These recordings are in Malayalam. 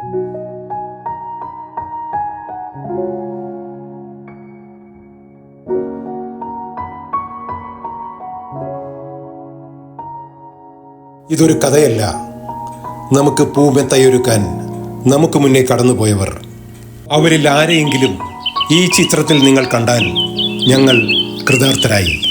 ഇതൊരു കഥയല്ല. നമുക്ക് പൂമെത്തയൊരുക്കാൻ നമുക്ക് മുന്നേ കടന്നുപോയവർ. അവരിൽ ആരെയെങ്കിലും ഈ ചിത്രത്തിൽ നിങ്ങൾ കണ്ടാൽ ഞങ്ങൾ കൃതാർത്ഥരായി.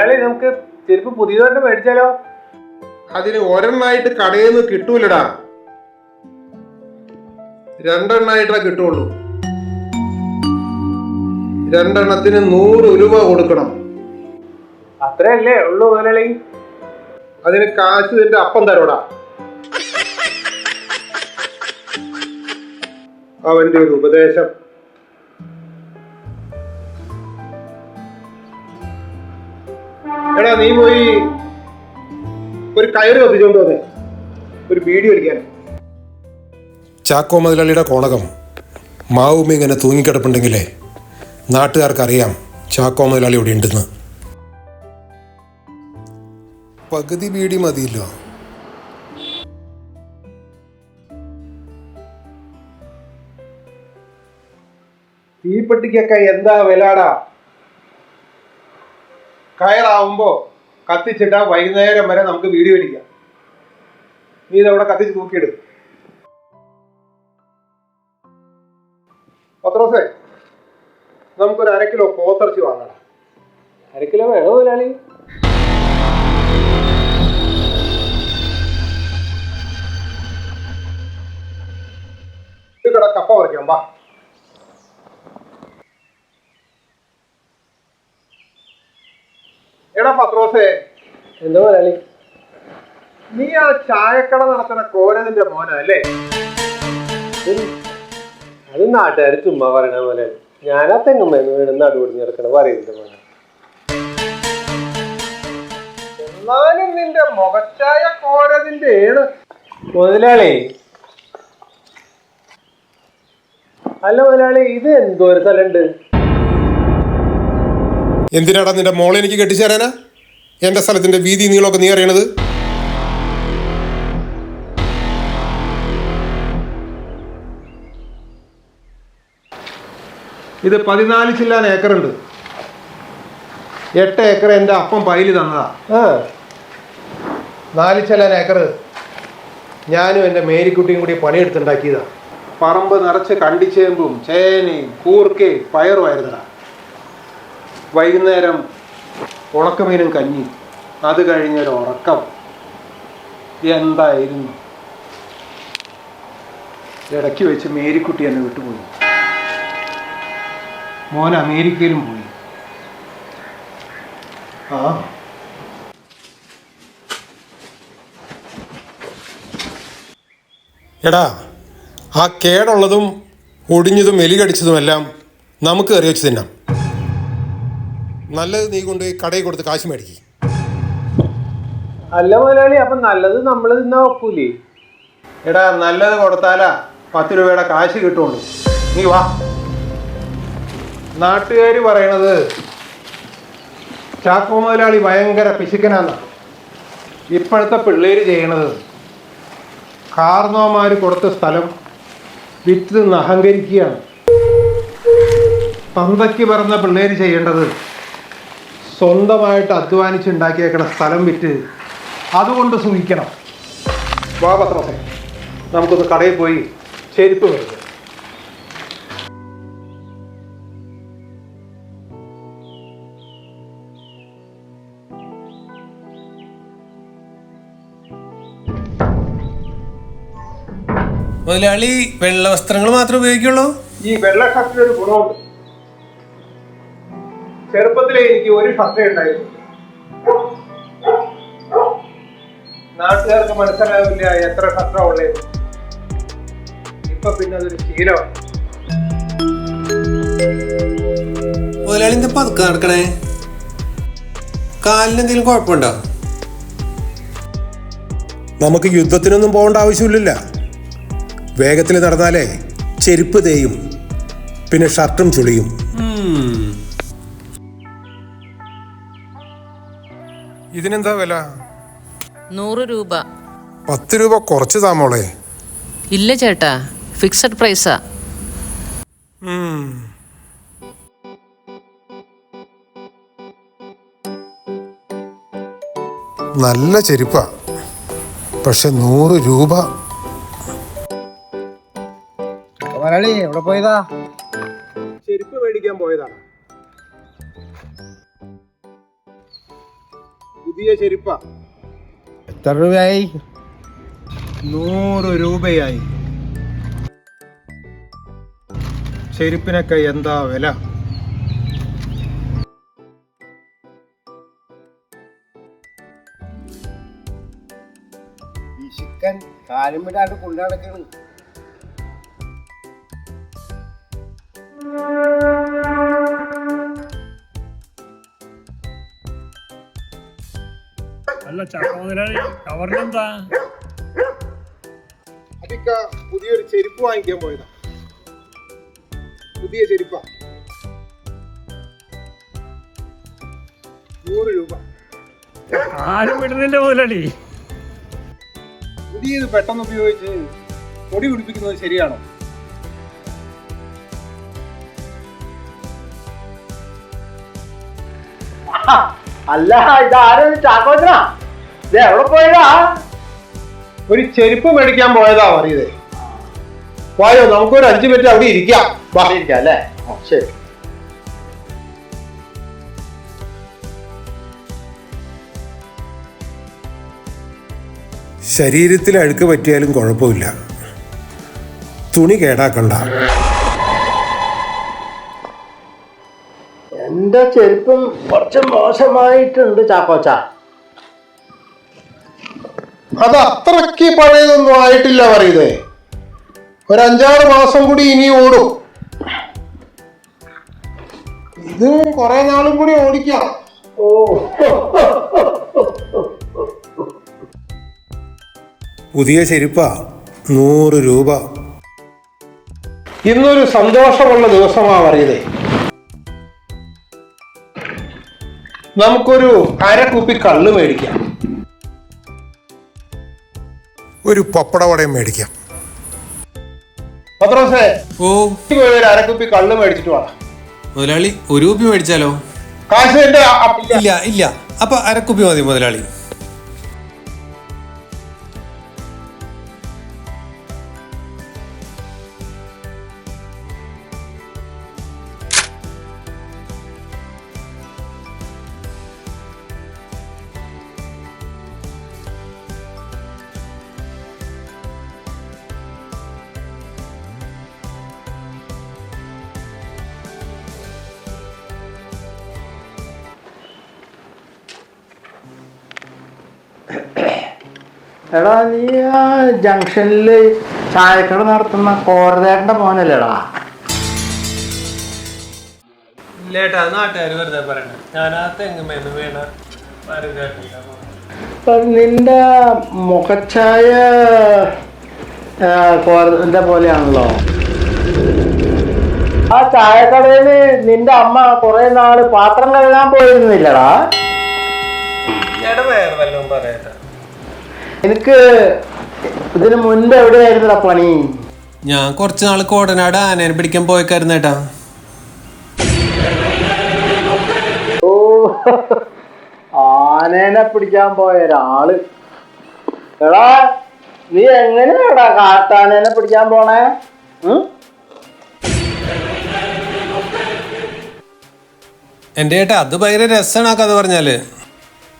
ഒരാളെ നമുക്ക് ചെരുപ്പ് പുതിയതായിട്ട് മേടിച്ചാലോ? അതിന് ഒരെണ്ണായിട്ട് കടയിൽ നിന്ന് കിട്ടൂലടാ. രണ്ടെണ്ണായിട്ടാ കിട്ടുള്ളൂ. രണ്ടെണ്ണത്തിന് നൂറ് രൂപ കൊടുക്കണം. അത്രയല്ലേ ഉള്ളൂ മുതലാളി? അതിന് കാശ് നിന്റെ അപ്പം തരോടാ. അവന്റെ ഒരു ഉപദേശം. എടാ നീ പോയി ഒരു കയറ് കത്തിച്ചോണ്ട് വന്നേ. ഒരു വീഡിയോ എടുക്കാൻ ചാക്കോ മുതലാളിയുടെ കോണകം. മാവുമ്മ ഇങ്ങനെ തൂങ്ങിക്കിടപ്പുണ്ടെങ്കിലേ നാട്ടുകാർക്കറിയാം ചാക്കോ മുതലാളി ഇവിടെ ഉണ്ടെന്ന്. പകുതി ബീഡി മതിയല്ലോ. തീപ്പെട്ടിക്കൊക്കെ എന്താ വിലാടാ? കയറാവുമ്പോ കത്തിച്ചിട്ടാ വൈകുന്നേരം വരെ നമുക്ക് വീഡിയോ അടിക്കാം നീ ഇതവിടെ കത്തിച്ച് തൂക്കിയിടും. പത്രോസേ നമുക്കൊരു അര കിലോ പോത്തിറച്ചി വാങ്ങണം. അര കിലോ വേണോ മുതലാളി? കപ്പ പറിക്കാം വാ. എടാ പത്രോസേ? എന്തോ മലയാളി? നീ ആ ചായക്കട നടത്തുന്ന കോരതിന്റെ മോനല്ലേ അത് നാട്ടുകാർ ചുമ്മാ പറയണ പോലെ. ഞാനാ തെങ്ങുമ്മേന്ന് വീണ് നടുപൊടിഞ്ഞ് കിടക്കണ പറയുന്നുണ്ട് മോനെ. എന്നാലും നിന്റെ മുഖച്ചായ കോരതിന്റെ ഏണ്. മുതലാളി. അല്ല മുതലാളി ഇത് എന്തോ ഒരു സ്ഥലമുണ്ട്? എന്തിനാടാ നിന്റെ മോളെ എനിക്ക് കെട്ടിച്ചു തരാനാ എന്റെ സ്ഥലത്തിന്റെ വീതി നീളമൊക്കെ നീ അറിയണത്? ഇത് പതിനാല് ചില്ലാൻ ഏക്കറുണ്ട്. എട്ട് ഏക്കർ എന്റെ അപ്പം പൈലി തന്നതാ. ആ. നാല് ചില്ലാൻ ഏക്കർ. ഞാനും എന്റെ മേരിക്കുട്ടിയും കൂടി പണിയെടുത്തുണ്ടാക്കിയതാ പറമ്പ് നിറച്ച് കണ്ടിച്ചേമ്പും ചേനയും കൂർക്കയും പയറുമായിരുന്നടാ വൈകുന്നേരം ഉണക്കമീനും കഞ്ഞി. അത് കഴിഞ്ഞൊരു ഉറക്കം. എന്തായിരുന്നു? ഇടയ്ക്ക് വെച്ച് മേരിക്കുട്ടി എന്നെ വിട്ടുപോയി. മോൻ അമേരിക്കയിലും പോയി. ആ. എടാ ആ കേടുള്ളതും ഒടിഞ്ഞതും എലി കടിച്ചതുമെല്ലാം നമുക്ക് കറി വെച്ച് തിന്നാം. നല്ലത് നീ കൊണ്ട് കടയിൽ കൊടുത്ത് കാശ് മേടിക്കും. അല്ല മുതലാളി അപ്പൊ നല്ലത് നമ്മൾ തിന്നാ ഒക്കൂലേ? എടാ നല്ലത് കൊടുത്താലാ പത്ത് രൂപയുടെ കാശ് കിട്ടുള്ളൂ. നീ വാ. നാട്ടുകാർ പറയണത് ചാക്കോ മുതലാളി ഭയങ്കര പിശുക്കനാന്ന. ഇപ്പോഴത്തെ പിള്ളേര് ചെയ്യണത് കാർന്നോമാർ കൊടുത്ത സ്ഥലം വിറ്റ് നിന്ന് അഹങ്കരിക്കുകയാണ്. തന്തയ്ക്ക് പറഞ്ഞ പിള്ളേര് ചെയ്യേണ്ടത് സ്വന്തമായിട്ട് അധ്വാനിച്ചുണ്ടാക്കിയേക്കണ സ്ഥലം വിറ്റ് അതുകൊണ്ട് സുഖിക്കണം വാ പത്രമസേ നമുക്കൊന്ന് കടയിൽ പോയി ചെരുപ്പ് വരുന്നത് മുതലാളി വെള്ള വസ്ത്രങ്ങൾ മാത്രമേ ഉപയോഗിക്കുള്ളൂ? ഈ വെള്ള ഷർട്ടിന് ഒരു ഗുണമുണ്ട്. ചെറുപ്പത്തിലേ എനിക്ക് ഒരു ഷർട്ടേ ഉണ്ടായിരുന്നു. നാട്ടുകാർക്ക് മനസ്സിലാവില്ല എത്ര ഷർട്ടാ ഉള്ളേ ഇപ്പൊ പിന്നെ അതൊരു ശീലമാണ് മുതലാളി എന്താ പതുക്കെ നടക്കണേ? കാലിന് എന്തെങ്കിലും കുഴപ്പമുണ്ടോ? നമുക്ക് യുദ്ധത്തിനൊന്നും പോകേണ്ട ആവശ്യമില്ലല്ല. വേഗത്തിൽ നടന്നാലേ ചെരുപ്പ് തേയും പിന്നെ ഷർട്ടും ചുളിയും. ഇതിനെന്താ വില? നൂറ് രൂപ. പത്ത് രൂപ കുറച്ച് താമോളെ ഇല്ല ചേട്ടാ ഫിക്സഡ് പ്രൈസാ നല്ല ചെരുപ്പാ. പക്ഷെ നൂറ് രൂപ. മലയാളി എവിടെ പോയതാ? ചെരുപ്പ് മേടിക്കാൻ പോയതാണ് പുതിയ ചെരുപ്പാ. എത്ര രൂപയായി? നൂറ് രൂപയായി. ചെരുപ്പിനൊക്കെ എന്താ വില? ഈ ചിക്കൻ കാലും വിടാണ്ട് അല്ല ചക്ക മുതലാളി എന്താ അതിക്ക പുതിയൊരു ചെരുപ്പ് വാങ്ങിക്കാൻ പോയതാ. പുതിയ ചെരുപ്പാ. നൂറ് രൂപ. ആരും വിടുന്നില്ല മുതലാളി. പുതിയത് പെട്ടെന്ന് ഉപയോഗിച്ച് പൊടി പിടിപ്പിക്കുന്നത് ശരിയാണോ? അല്ല ഇതാരും ചാക്കോച്ചനാ എവിടെ പോയതാ? ഒരു ചെരുപ്പ് മേടിക്കാൻ പോയതാ അറിയതേ വായോ നമുക്കൊരു അഞ്ചു മിനിറ്റ് അവിടെ ഇരിക്കാം. വാ. ഇരിക്കാം അല്ലേ? ശരി. ശരീരത്തിൽ അഴുക്ക് പറ്റിയാലും കുഴപ്പമില്ല. തുണി കേടാക്കണ്ട. എന്റെ ചെരുപ്പും കുറച്ച് മോശമായിട്ടുണ്ട് ചാക്കോച്ച. അത് അത്രയ്ക്ക് പഴയതൊന്നും ആയിട്ടില്ല പറയുന്നേ ഒരു അഞ്ചാറ് മാസം കൂടി ഇനി ഓടും. ഇത് കുറെ നാളും കൂടി ഓടിക്കാം. ഓ. പുതിയ ചെരുപ്പ നൂറ് രൂപ. ഇന്നൊരു സന്തോഷമുള്ള ദിവസമാ പറയുന്നേ നമുക്കൊരു അര കുപ്പി കള്ള് മേടിക്കാം. ഒരു പപ്പടവടയും മേടിക്കാം. പത്രോസേ ഓ. നീ പോയി ഒരു അര കള്ള് മേടിച്ചിട്ട് വേണം മുതലാളി ഒരു കുപ്പി മേടിച്ചാലോ? കാശ് എന്റെ അ- ഇല്ല. ഇല്ല അപ്പൊ അരക്കുപ്പി മതി മുതലാളി. എടാ നീ ആ ജംഗ്ഷനിൽ ചായക്കട നടത്തുന്ന കോരതേട്ടന്റെ മോനല്ലേടാ. ഇല്ലേട്ടാ നാട്ടുകാർ വെറുതെ പറയണ. ഞാൻ ആ തെങ്ങുമേന്ന് വീണ അപ്പൊ നിന്റെ മുഖച്ഛായ കോരതന്റെ പോലെയാണല്ലോ. ആ ചായക്കടയിൽ നിന്റെ അമ്മ കുറെ നാൾ പാത്രം കഴുകാൻ പോയിരുന്നില്ലടാ. ചേട്ടാ വേറെ വല്ലതും പറയട്ടെ. എനിക്ക് ഇതിന് മുൻപ് എവിടെയായിരുന്നടാ പണി? ഞാൻ കുറച്ച് നാൾ കോടനാട് ആനേനെ പിടിക്കാൻ പോയേക്കായിരുന്നേട്ടാ ഓ ആനേനെ പിടിക്കാൻ പോയ ഒരാൾ. എടാ നീ എങ്ങനെയാടാ കാട്ടാനേനെ പിടിക്കാൻ പോണേ? ഉം? എന്റെ ചേട്ടാ അത് ഭയങ്കര രസമാണ് ആ കഥ പറഞ്ഞാൽ.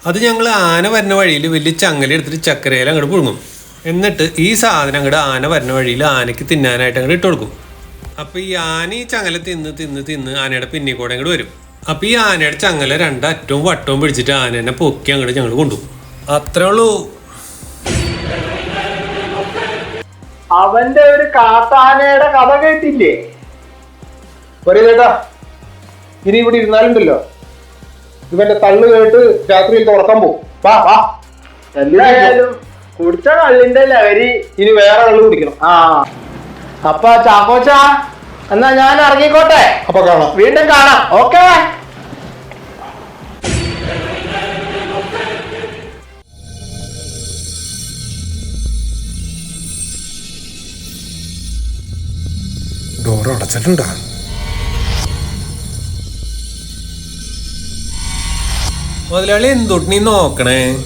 അത് ഞങ്ങൾ ആന വരുന്ന വഴിയിൽ വലിയ ചങ്ങല എടുത്തിട്ട് ചക്കരയിൽ അങ്ങോട്ട് പുഴുങ്ങും. എന്നിട്ട് ഈ സാധനം അങ്ങോട്ട് ആന വരുന്ന വഴിയിൽ ആനയ്ക്ക് തിന്നാനായിട്ട് അങ്ങോട്ട് ഇട്ട് കൊടുക്കും. അപ്പോൾ ഈ ആന ഈ ചങ്ങല തിന്ന് തിന്ന് തിന്ന് ആനയുടെ പിന്നിൽ കൂടെ അങ്ങോട്ട് വരും. അപ്പോൾ ഈ ആനയുടെ ചങ്ങല രണ്ടറ്റവും വട്ടവും പിടിച്ചിട്ട് ആനേനെ പൊക്കി അങ്ങോട്ട് ഞങ്ങൾ കൊണ്ടുപോകും. അത്രേ ഉള്ളൂ. അവന്റെ ഒരു കാട്ടാനയുടെ കഥ കേട്ടില്ലേ? ഒരു ചേട്ടാ ഇനി ഇവിടെ ഇരുന്നാലുണ്ടല്ലോ. ഇവന്റെ തള്ളു കേട്ട് രാത്രിയിൽ തുറക്കാൻ പോകും വാ വാ. എന്തായാലും കുടിച്ച കള്ളിന്റെ ലഹരി ഇനി വേറെ കള്ളു കുടിക്കണം. ആ. അപ്പൊ ചാക്കോച്ച എന്നാ ഞാൻ ഇറങ്ങിക്കോട്ടെ. അപ്പൊ കാണാം. വീണ്ടും കാണാം. ഓക്കേ. ഡോർ അടച്ചിട്ടുണ്ടാ? മുതലാളി എന്തുട്ടി നീ നോക്കണേ?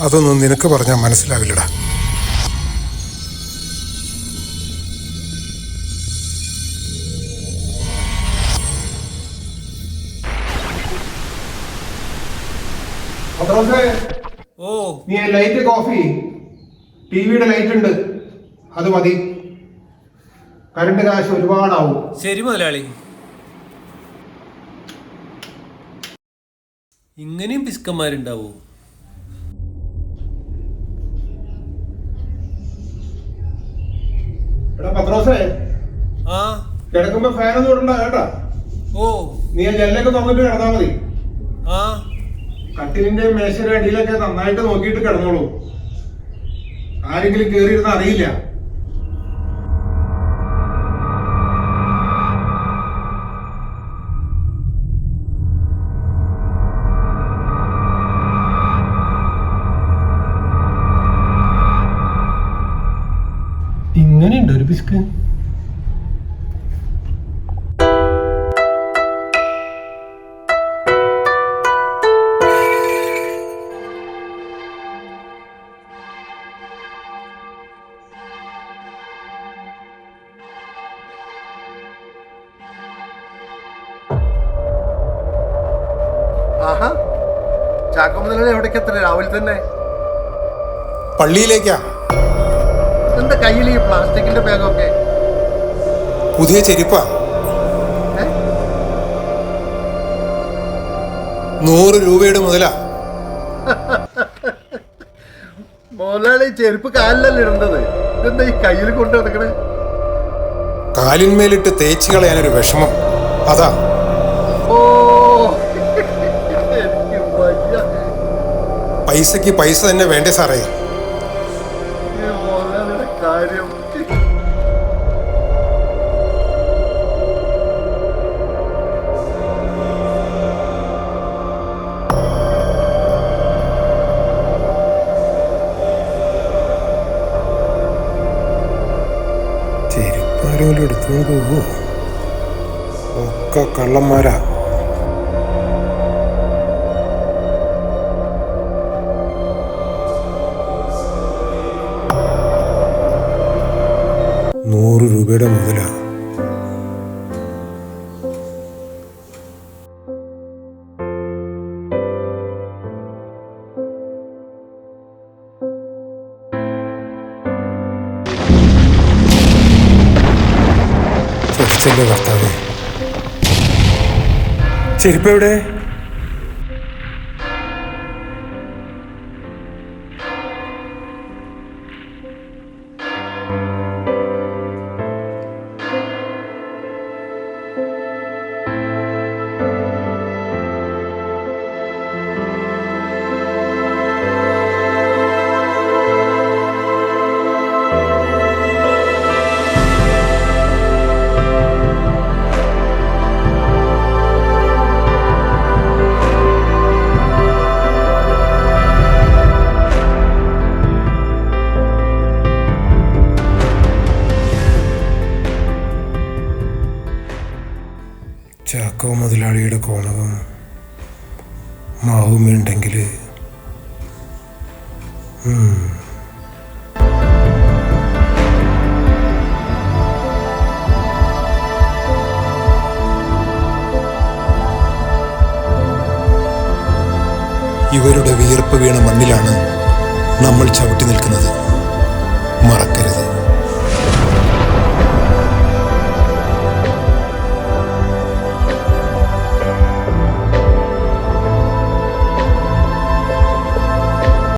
അതൊന്നും നിനക്ക് പറഞ്ഞാൽ മനസ്സിലാവില്ലടാ. ഓ. നീ ലൈറ്റ് കോഫി ടിവിയുടെ ലൈറ്റ് ഉണ്ട്. അത് മതി. കറണ്ട് കാശ് ഒരുപാടാവും. ശരി മുതലാളി. ഇങ്ങനെയും പിസ്കന്മാരുണ്ടാവോ? ആ. കിടക്കുമ്പോ ഫാനൊന്നും ഇടണ്ട കേട്ടാ. ഓ. നീ ജനലൊക്കെ തുറന്നിട്ട് കിടന്നാ മതി. ആ. കട്ടിലിന്റെ മേശയുടെ അടിയിലൊക്കെ നന്നായിട്ട് നോക്കിയിട്ട് കിടന്നോളൂ. ആരെങ്കിലും കേറിയിരുന്ന അറിയില്ല. ഇങ്ങനെയുണ്ട് ഒരു പിസ്ക് ആഹാ ചാക്കോ മുതലാളി എവിടേക്ക് എത്ര രാവിലെ തന്നെ. പള്ളിയിലേക്കാ? എന്താ കയ്യിൽ ഈ പ്ലാസ്റ്റിക്കിന്റെ ബാഗൊക്കെ? പുതിയ ചെരുപ്പാ? നൂറ് രൂപയുടെ മുതലാ. മുതലാളി ചെരുപ്പ് കാലിലല്ല ഇടേണ്ടത്? ഇതെന്താ ഈ കയ്യിൽ കൊണ്ടു നടക്കണേ? കാലിന്മേലിട്ട് തേച്ച് കളയാനൊരു വിഷമം. അതാ. ഓ പൈസക്ക് പൈസ തന്നെ വേണ്ടേ സാറേ? ചെരുപ്പാരെങ്കിലും എടുത്തുകൊണ്ട് പോവോ ഒക്കെ കള്ളന്മാരാ. നൂറ് രൂപയുടെ മുതലാ. ചതിച്ചല്ലേ ഭർത്താവേ ചെരുപ്പ് എവിടെ? ഇവരുടെ വിയർപ്പ് വീണ മണ്ണിലാണ് നമ്മൾ ചവിട്ടി നിൽക്കുന്നത്. മറക്കരുത്.